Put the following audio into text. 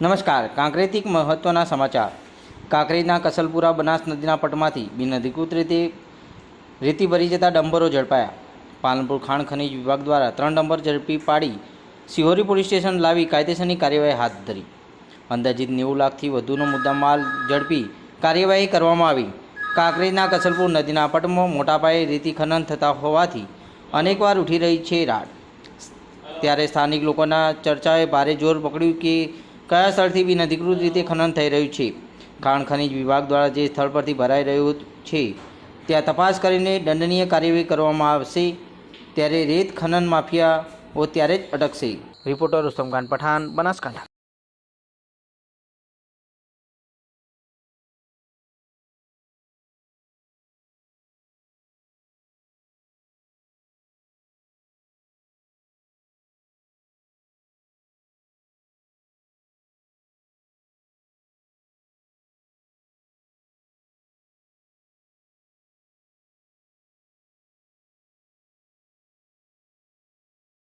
નમસ્કાર. કાંકરેથી મહત્ત્વના સમાચાર. કાંકરેજના કસલપુરા બનાસ નદીના પટમાંથી બિનઅધિકૃત રીતે રેતી ભરી જતા ડમ્બરો ઝડપાયા. પાલનપુર ખાણ ખનીજ વિભાગ દ્વારા ત્રણ ડમ્બર ઝડપી પાડી સિહોરી પોલીસ સ્ટેશન લાવી કાયદેસરની કાર્યવાહી હાથ ધરી. અંદાજિત નેવું લાખથી વધુનો મુદ્દામાલ ઝડપી કાર્યવાહી કરવામાં આવી. કાંકરેજના કસલપુર નદીના પટમાં મોટા પાયે રેતી ખનન થતા હોવાથી અનેકવાર ઉઠી રહી છે રાડ. ત્યારે સ્થાનિક લોકોના ચર્ચાએ ભારે જોર પકડ્યું કે કયા સ્થળથી બિનઅધિકૃત રીતે ખનન થઈ રહ્યું છે? ખાણ ખનીજ વિભાગ દ્વારા જે સ્થળ પરથી ભરાઈ રહ્યું છે, ત્યાં તપાસ કરીને દંડનીય કાર્યવાહી કરવામાં આવશે. ત્યારે રેત ખનન માફિયાઓ ત્યારે જ અટકશે. રિપોર્ટર રુસ્તમખાન પઠાણ, બનાસકાંઠા.